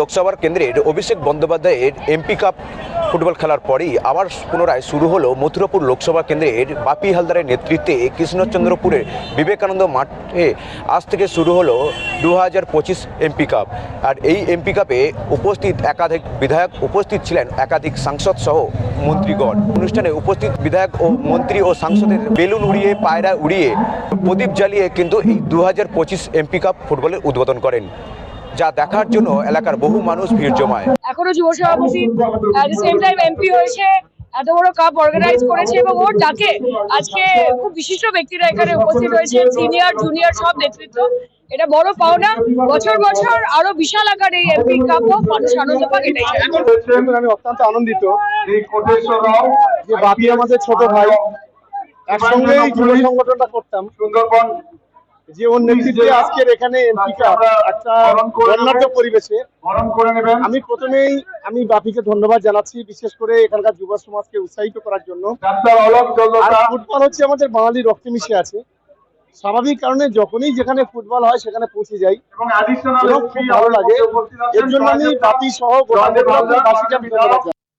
লোকসভার কেন্দ্রের অভিষেক বন্দ্যোপাধ্যায়ের এমপি কাপ ফুটবল খেলার পরেই আবার পুনরায় শুরু হলো মথুরাপুর লোকসভা কেন্দ্রের বাপি হালদারের নেতৃত্বে কৃষ্ণচন্দ্রপুরের বিবেকানন্দ মাঠে আজ থেকে শুরু হলো দু হাজার পঁচিশ এমপি কাপ। আর এই এমপি কাপে উপস্থিত একাধিক বিধায়ক উপস্থিত ছিলেন একাধিক সাংসদ সহ মন্ত্রীগণ। অনুষ্ঠানে উপস্থিত বিধায়ক ও মন্ত্রী ও সাংসদের বেলুন উড়িয়ে, পায়রা উড়িয়ে প্রদীপ জ্বালিয়ে কিন্তু এই দু হাজার পঁচিশ এমপি কাপ ফুটবলের উদ্বোধন করেন। যা দেখার জন্য এলাকার বহু মানুষ ভিড় জমায়। এখনও যুব সভাপতি at the same time MP হয়েছে এত বড় কাপ অর্গানাইজ করেছে এবং ওর ডাকে আজকে খুব বিশিষ্ট ব্যক্তিরা এখানে উপস্থিত হয়েছে সিনিয়র জুনিয়র সব নেতৃত্ব। এটা বড় পাওনা বছর বছর আরও বিশাল আকার এই এমপি কাপ হোক মানুষ আনন্দ পাক এটাই। আমি অত্যন্ত আনন্দিত যে বাপি আমাদের ছোট ভাই একসঙ্গেই যুব সংগঠনটা করতাম। সুন্দরবন যে ওর নেতৃত্বে আজকের এখানে একটা বর্ণাঢ্য পরিবেশে। করে নেবেন। আমি প্রথমেই আমি বাপিকে ধন্যবাদ জানাচ্ছি বিশেষ করে এখানকার যুব সমাজকে উৎসাহিত করার জন্য। ফুটবল হচ্ছে আমাদের বাঙালি রক্তে মিশে আছে। স্বাভাবিক কারণে যখনই যেখানে ফুটবল হয় সেখানে পৌঁছে যাই। এবং খুব ভালো লাগে। এর জন্য আমি বাপি সহ গোটা।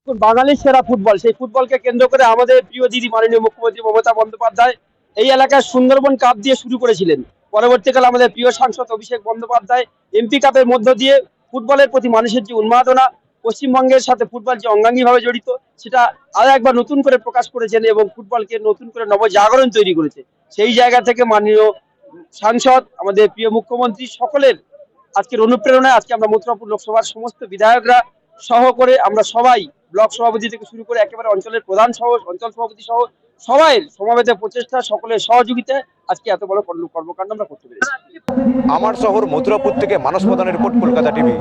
বাঙালির সেরা ফুটবল সেই ফুটবলকে কেন্দ্র করে আমাদের প্রিয় দিদি মাননীয় মুখ্যমন্ত্রী মমতা বন্দ্যোপাধ্যায় এই এলাকার সুন্দরবন কাপ দিয়ে শুরু করেছিলেন। পরবর্তীকালে আমাদের প্রিয় সাংসদ অভিষেক বন্দ্যোপাধ্যায় এমপি কাপের মধ্য দিয়ে ফুটবলের প্রতি মানুষের যে উন্মাদনা, পশ্চিমবঙ্গের সাথে ফুটবল যে অঙ্গাঙ্গিভাবে জড়িত, সেটা আরও একবার নতুন করে প্রকাশ করেছেন এবং ফুটবলকে নতুন করে নবজাগরণ তৈরি করেছে। সেই জায়গা থেকে মাননীয় সাংসদ, আমাদের প্রিয় মুখ্যমন্ত্রী সকলের আজকের অনুপ্রেরণায় আজকে আমরা মথুরাপুর লোকসভার সমস্ত বিধায়করা সহ করে আমরা সবাই ব্লক সভাপতি থেকে শুরু করে একেবারে অঞ্চলের প্রধান সহ, অঞ্চল সভাপতি সহ সবাই সমাবেশের প্রচেষ্টা, সকলের সহযোগিতায় আজকে এত বড় কর্মকাণ্ড আমরা করতে পেরেছি। আমার শহর মথুরাপুর থেকে মানস প্রধানের রিপোর্ট, কলকাতা টিভি।